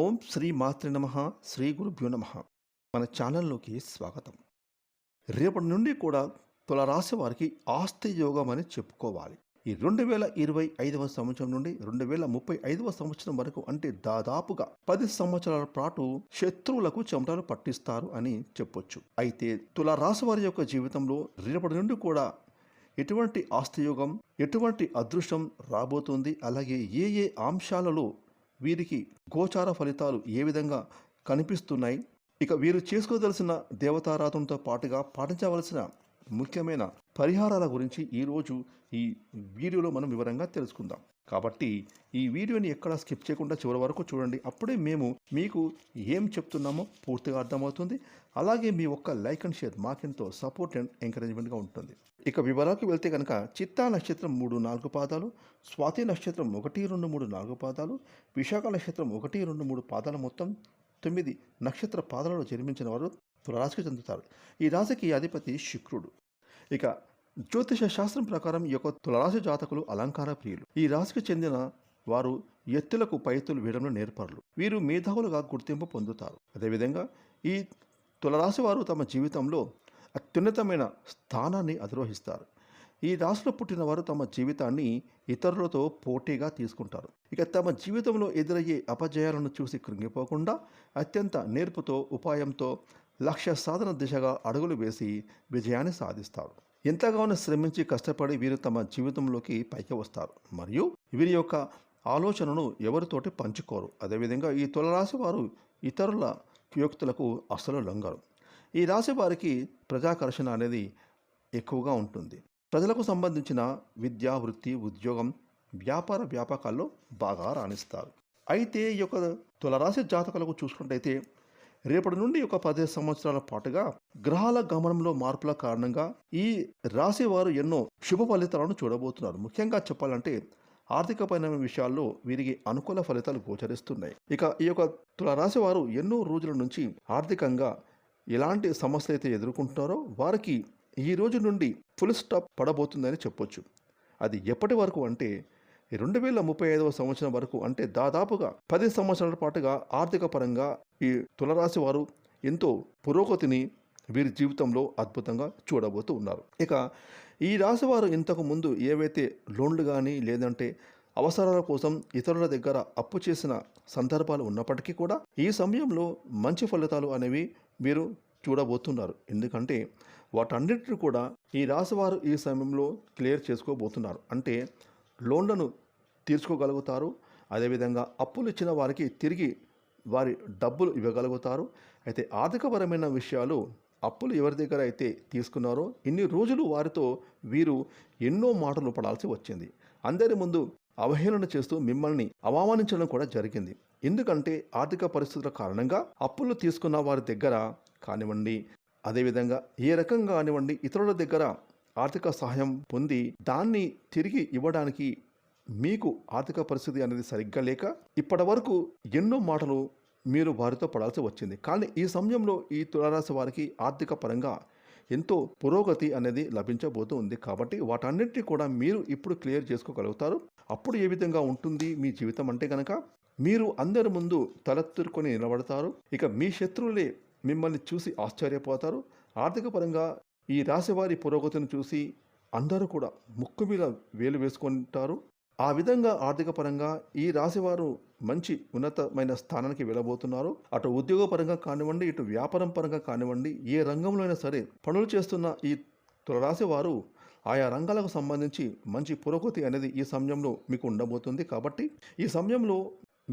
ఓం శ్రీ మాతృ నమ శ్రీ గురుభ్యో నమ. మన ఛానల్లోకి స్వాగతం. రేపటి నుండి కూడా తులరాశి వారికి ఆస్తి యోగం అని చెప్పుకోవాలి. ఈ రెండు వేల ఇరవై ఐదవ సంవత్సరం నుండి రెండు వేల ముప్పై ఐదవ సంవత్సరం వరకు అంటే దాదాపుగా పది సంవత్సరాల పాటు శత్రువులకు చెమటలు పట్టిస్తారు అని చెప్పొచ్చు. అయితే తులరాశి వారి యొక్క జీవితంలో రేపటి నుండి కూడా ఎటువంటి ఆస్తియోగం ఎటువంటి అదృష్టం రాబోతుంది అలాగే ఏ ఏ అంశాలలో వీరికి గోచార ఫలితాలు ఏ విధంగా కనిపిస్తున్నాయి? ఇక వీరు చేసుకోదలసిన దేవతారాధనతో పాటుగా పాటించవలసిన ముఖ్యమైన పరిహారాల గురించి ఈరోజు ఈ వీడియోలో మనం వివరంగా తెలుసుకుందాం. కాబట్టి ఈ వీడియోని ఎక్కడా స్కిప్ చేయకుండా చివరి వరకు చూడండి. అప్పుడే మేము మీకు ఏం చెప్తున్నామో పూర్తిగా అర్థమవుతుంది. అలాగే మీ ఒక్క లైక్ అండ్ షేర్ మాకెంతో సపోర్ట్ అండ్ ఎంకరేజ్మెంట్గా ఉంటుంది. ఇక వివరాలకు వెళ్తే కనుక చిత్తా నక్షత్రం మూడు నాలుగు పాదాలు స్వాతి నక్షత్రం ఒకటి రెండు మూడు నాలుగు పాదాలు విశాఖ నక్షత్రం ఒకటి రెండు మూడు పాదాలు మొత్తం తొమ్మిది నక్షత్ర పాదాలలో జన్మించిన వారు తులరాశికి చెందుతారు. ఈ రాశికి అధిపతి శుక్రుడు. ఇక జ్యోతిష శాస్త్రం ప్రకారం ఈ యొక్క తులరాశి జాతకులు అలంకార ప్రియులు. ఈ రాశికి చెందిన వారు ఎత్తులకు పైతులు వేయడంలో నేర్పరులు. వీరు మేధావులుగా గుర్తింపు పొందుతారు. అదేవిధంగా ఈ తులరాశి వారు తమ జీవితంలో అత్యున్నతమైన స్థానాన్ని అధిరోహిస్తారు. ఈ రాశిలో పుట్టిన వారు తమ జీవితాన్ని ఇతరులతో పోటీగా తీసుకుంటారు. ఇక తమ జీవితంలో ఎదురయ్యే అపజయాలను చూసి కృంగిపోకుండా అత్యంత నేర్పుతో ఉపాయంతో లక్ష్య సాధన దిశగా అడుగులు వేసి విజయాన్ని సాధిస్తారు. ఎంతగానో శ్రమించి కష్టపడి వీరు తమ జీవితంలోకి పైకి వస్తారు. మరియు వీరి యొక్క ఆలోచనను ఎవరితోటి పంచుకోరు. అదేవిధంగా ఈ తులరాశి వారు ఇతరుల కుయోక్తులకు అసలు లొంగరు. ఈ రాశి వారికి ప్రజాకర్షణ అనేది ఎక్కువగా ఉంటుంది. ప్రజలకు సంబంధించిన విద్య వృత్తి ఉద్యోగం వ్యాపార వ్యాపకాల్లో బాగా రాణిస్తారు. అయితే ఈ యొక్క తులరాశి జాతకులకు చూసుకుంటైతే రేపటి నుండి ఒక పది సంవత్సరాల పాటుగా గ్రహాల గమనంలో మార్పుల కారణంగా ఈ రాశి వారు ఎన్నో శుభ ఫలితాలను చూడబోతున్నారు. ముఖ్యంగా చెప్పాలంటే ఆర్థికపరమైన విషయాల్లో వీరికి అనుకూల ఫలితాలు గోచరిస్తున్నాయి. ఇక ఈ యొక్క తులరాశి వారు ఎన్నో రోజుల నుంచి ఆర్థికంగా ఎలాంటి సమస్యలు అయితే ఎదుర్కొంటున్నారో వారికి ఈ రోజు నుండి ఫుల్ స్టాప్ పడబోతుందని చెప్పొచ్చు. అది ఎప్పటి వరకు అంటే రెండు వేల ముప్పై ఐదవ సంవత్సరం వరకు అంటే దాదాపుగా పది సంవత్సరాల పాటుగా ఆర్థిక పరంగా ఈ తులరాశి వారు ఎంతో పురోగతిని వీరి జీవితంలో అద్భుతంగా చూడబోతూ ఉన్నారు. ఇక ఈ రాశి వారు ఇంతకు ముందు ఏవైతే లోన్లు కానీ లేదంటే అవసరాల కోసం ఇతరుల దగ్గర అప్పు చేసిన సందర్భాలు ఉన్నప్పటికీ కూడా ఈ సమయంలో మంచి ఫలితాలు అనేవి వీరు చూడబోతున్నారు. ఎందుకంటే వాటన్నిటిని కూడా ఈ రాశివారు ఈ సమయంలో క్లియర్ చేసుకోబోతున్నారు. అంటే లోన్లను తీర్చుకోగలుగుతారు. అదేవిధంగా అప్పులు ఇచ్చిన వారికి తిరిగి వారి డబ్బులు ఇవ్వగలుగుతారు. అయితే ఆర్థికపరమైన విషయాలు అప్పులు ఎవరి దగ్గర అయితే తీసుకున్నారో ఇన్ని రోజులు వారితో వీరు ఎన్నో మాటలు పడాల్సి వచ్చింది. అందరి ముందు అవహేళన చేస్తూ మిమ్మల్ని అవమానించడం కూడా జరిగింది. ఎందుకంటే ఆర్థిక పరిస్థితుల కారణంగా అప్పులు తీసుకున్న వారి దగ్గర కానివ్వండి అదేవిధంగా ఏ రకంగా కానివ్వండి ఇతరుల దగ్గర ఆర్థిక సహాయం పొంది దాన్ని తిరిగి ఇవ్వడానికి మీకు ఆర్థిక పరిస్థితి అనేది సరిగ్గా లేక ఇప్పటి వరకు ఎన్నో మాటలు మీరు వారితో పడాల్సి వచ్చింది. కానీ ఈ సమయంలో ఈ తులారాశి వారికి ఆర్థిక పరంగా ఎంతో పురోగతి అనేది లభించబోతూ ఉంది. కాబట్టి వాటన్నింటినీ కూడా మీరు ఇప్పుడు క్లియర్ చేసుకోగలుగుతారు. అప్పుడు ఏ విధంగా ఉంటుంది మీ జీవితం అంటే కనుక మీరు అందరి ముందు తలెత్తుకొని నిలబడతారు. ఇక మీ శత్రువులే మిమ్మల్ని చూసి ఆశ్చర్యపోతారు. ఆర్థిక పరంగా ఈ రాశివారి పురోగతిని చూసి అందరూ కూడా ముక్కు మీద వేలు వేసుకుంటారు. ఆ విధంగా ఆర్థిక పరంగా ఈ రాశివారు మంచి ఉన్నతమైన స్థానానికి వెళ్ళబోతున్నారు. అటు ఉద్యోగ పరంగా కానివ్వండి ఇటు వ్యాపారం పరంగా కానివ్వండి ఏ రంగంలో అయినా సరే పనులు చేస్తున్న ఈ తులరాశి వారు ఆయా రంగాలకు సంబంధించి మంచి పురోగతి అనేది ఈ సమయంలో మీకు ఉండబోతుంది. కాబట్టి ఈ సమయంలో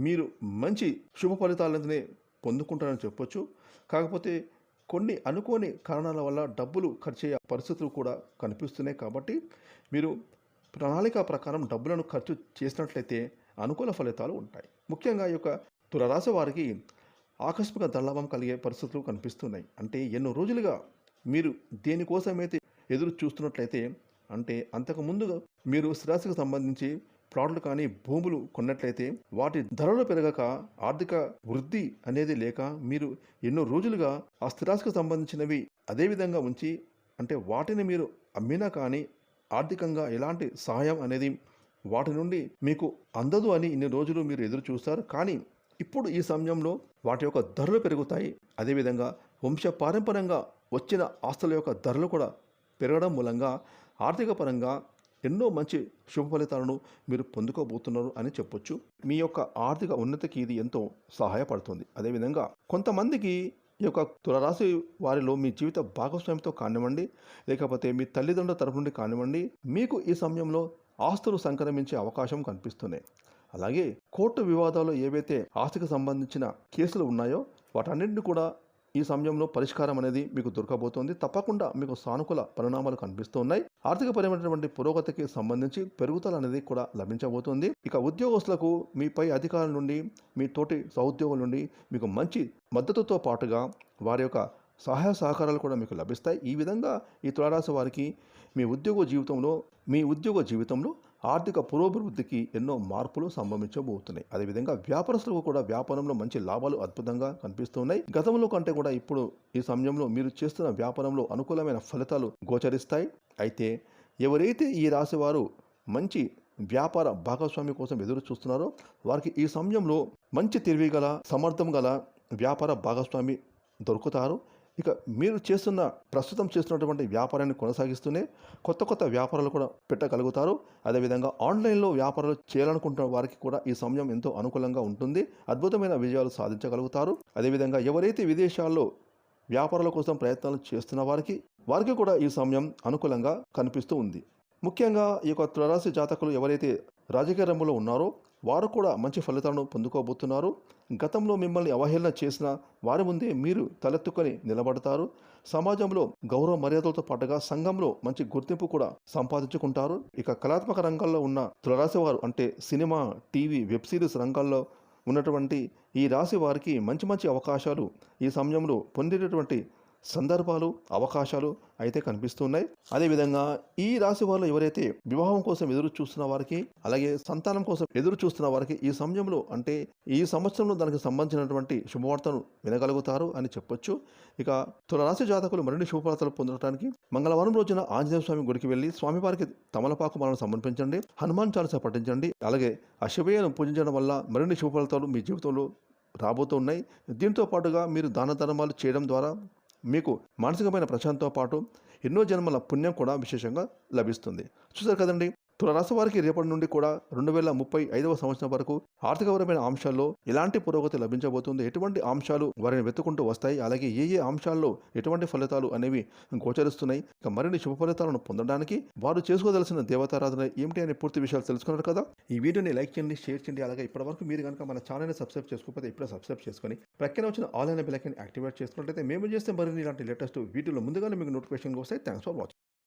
మీరు మంచి శుభ ఫలితాలనే పొందుకుంటారని చెప్పొచ్చు. కాకపోతే కొన్ని అనుకోని కారణాల వల్ల డబ్బులు ఖర్చు అయ్యే పరిస్థితులు కూడా కనిపిస్తున్నాయి కాబట్టి మీరు ప్రణాళిక ప్రకారం డబ్బులను ఖర్చు చేసినట్లయితే అనుకూల ఫలితాలు ఉంటాయి. ముఖ్యంగా ఈ యొక్క తులరాశి వారికి ఆకస్మిక దళాభం కలిగే పరిస్థితులు కనిపిస్తున్నాయి. అంటే ఎన్నో రోజులుగా మీరు దేనికోసమైతే ఎదురు చూస్తున్నట్లయితే అంటే అంతకుముందు మీరు స్థిరాశికి సంబంధించి ప్లాట్లు కానీ భూములు కొన్నట్లయితే వాటి ధరలు పెరగక ఆర్థిక వృద్ధి అనేది లేక మీరు ఎన్నో రోజులుగా ఆ స్థిరాస్తికి సంబంధించినవి అదేవిధంగా ఉంచి అంటే వాటిని మీరు అమ్మినా కానీ ఆర్థికంగా ఎలాంటి సహాయం అనేది వాటి నుండి మీకు అందదు అని ఇన్ని రోజులు మీరు ఎదురు చూస్తారు. కానీ ఇప్పుడు ఈ సమయంలో వాటి యొక్క ధరలు పెరుగుతాయి. అదేవిధంగా వంశ పారంపరంగా వచ్చిన ఆస్తుల యొక్క ధరలు కూడా పెరగడం మూలంగా ఆర్థిక పరంగా ఎన్నో మంచి శుభ ఫలితాలను మీరు పొందుకోబోతున్నారు అని చెప్పొచ్చు. మీ యొక్క ఆర్థిక ఉన్నతికి ఇది ఎంతో సహాయపడుతుంది. అదేవిధంగా కొంతమందికి ఈ యొక్క తులరాశి వారిలో మీ జీవిత భాగస్వామితో కానివ్వండి లేకపోతే మీ తల్లిదండ్రుల తరపు నుండి కానివ్వండి మీకు ఈ సమయంలో ఆస్తులు సంక్రమించే అవకాశం కనిపిస్తున్నాయి. అలాగే కోర్టు వివాదాలు ఏవైతే ఆస్తికి సంబంధించిన కేసులు ఉన్నాయో వాటన్నింటిని కూడా ఈ సమయంలో పరిష్కారం అనేది మీకు దొరకబోతోంది. తప్పకుండా మీకు సానుకూల పరిణామాలు కనిపిస్తున్నాయి. ఆర్థికపరమైనటువంటి పురోగతికి సంబంధించి పెరుగుదల అనేది కూడా లభించబోతోంది. ఇక ఉద్యోగస్తులకు మీ పై అధికారుల నుండి మీ తోటి సహోద్యోగుల నుండి మీకు మంచి మద్దతుతో పాటుగా వారి యొక్క సహాయ సహకారాలు కూడా మీకు లభిస్తాయి. ఈ విధంగా ఈ తులారాశి వారికి మీ ఉద్యోగ జీవితంలో మీ ఉద్యోగ జీవితంలో ఆర్థిక పురోభివృద్ధికి ఎన్నో మార్పులు సంభవించబోతున్నాయి. అదేవిధంగా వ్యాపారస్తులకు కూడా వ్యాపారంలో మంచి లాభాలు అద్భుతంగా కనిపిస్తున్నాయి. గతంలో కంటే కూడా ఇప్పుడు ఈ సమయంలో మీరు చేస్తున్న వ్యాపారంలో అనుకూలమైన ఫలితాలు గోచరిస్తాయి. అయితే ఎవరైతే ఈ రాశి వారు మంచి వ్యాపార భాగస్వామి కోసం ఎదురు చూస్తున్నారో వారికి ఈ సమయంలో మంచి తెలివి గల సమర్థం గల వ్యాపార భాగస్వామి దొరుకుతారు. ఇక మీరు చేస్తున్న ప్రస్తుతం చేస్తున్నటువంటి వ్యాపారాన్ని కొనసాగిస్తూనే కొత్త కొత్త వ్యాపారాలు కూడా పెట్టగలుగుతారు. అదేవిధంగా ఆన్లైన్లో వ్యాపారాలు చేయాలనుకుంటున్న వారికి కూడా ఈ సమయం ఎంతో అనుకూలంగా ఉంటుంది. అద్భుతమైన విజయాలు సాధించగలుగుతారు. అదేవిధంగా ఎవరైతే విదేశాల్లో వ్యాపారాల కోసం ప్రయత్నాలు చేస్తున్న వారికి వారికి కూడా ఈ సమయం అనుకూలంగా కనిపిస్తూ ఉంది. ముఖ్యంగా ఈ యొక్క తులరాశి జాతకులు ఎవరైతే రాజకీయ రంగంలో ఉన్నారో. వారు కూడా మంచి ఫలితాలను పొందుకోబోతున్నారు. గతంలో మిమ్మల్ని అవహేళన చేసిన వారి ముందే మీరు తలెత్తుకొని నిలబడతారు. సమాజంలో గౌరవ మర్యాదలతో పాటుగా సంఘంలో మంచి గుర్తింపు కూడా సంపాదించుకుంటారు. ఇక కళాత్మక రంగాల్లో ఉన్న తులరాశి వారు అంటే సినిమా టీవీ వెబ్ సిరీస్ రంగాల్లో ఉన్నటువంటి ఈ రాశి వారికి మంచి మంచి అవకాశాలు ఈ సమయంలో పొందేటటువంటి సందర్భాలు అవకాశాలు అయితే కనిపిస్తున్నాయి. అదేవిధంగా ఈ రాశి వాళ్ళు ఎవరైతే వివాహం కోసం ఎదురు చూస్తున్న వారికి అలాగే సంతానం కోసం ఎదురు చూస్తున్న వారికి ఈ సమయంలో అంటే ఈ సంవత్సరంలో దానికి సంబంధించినటువంటి శుభవార్తను వినగలుగుతారు అని చెప్పొచ్చు. ఇక తులరాశి జాతకులు మరిన్ని శుభవార్తలు పొందడానికి మంగళవారం రోజున ఆంజనేయ స్వామి గుడికి వెళ్ళి స్వామివారికి తమలపాకు మనం సమర్పించండి హనుమాన్ చాలీస పఠించండి అలాగే అశుభయ్యను పూజించడం వల్ల మరిన్ని శుభ ఫలితాలు మీ జీవితంలో రాబోతున్నాయి. దీంతో పాటుగా మీరు దాన ధర్మాలు చేయడం ద్వారా మీకు మానసికమైన ప్రశాంతతో పాటు ఎన్నో జన్మల పుణ్యం కూడా విశేషంగా లభిస్తుంది. చూసారు కదండి? తులరాశి వారికి రేపటి నుండి కూడా రెండు వేల ముప్పై ఐదవ సంవత్సరం వరకు ఆర్థికపరమైన అంశాల్లో ఎలాంటి పురోగతి లభించబోతుంది? ఎటువంటి అంశాలు వారిని వెతుకుంటూ వస్తాయి? అలాగే ఏ ఏ అంశాల్లో ఎటువంటి ఫలితాలు అనేవి గోచరిస్తున్నాయి? ఇక మరిన్ని శుభ ఫలితాలను పొందడానికి వారు చేసుకోదలసిన దేవతారాధన ఏమిటి అనే పూర్తి విషయాలు తెలుసుకున్నారు కదా? ఈ వీడియోని లైక్ చేయండి షేర్ చేయండి. అలాగే ఇప్పటివరకు మీరు కనుక మన ఛానల్ని సబ్స్క్రైబ్ చేసుకోకపోతే ఇప్పుడే సబ్స్క్రైబ్ చేసుకొని ప్రక్కన వచ్చిన ఆన్లైన్ అయిన యాక్టివేట్ చేసుకున్నట్లయితే మేము చేస్తే మరిన్ని ఇలాంటి లేటెస్ట్ వీడియోలో ముందుగానే మీకు నోటిఫికేషన్ వస్తాయి. Thanks for watching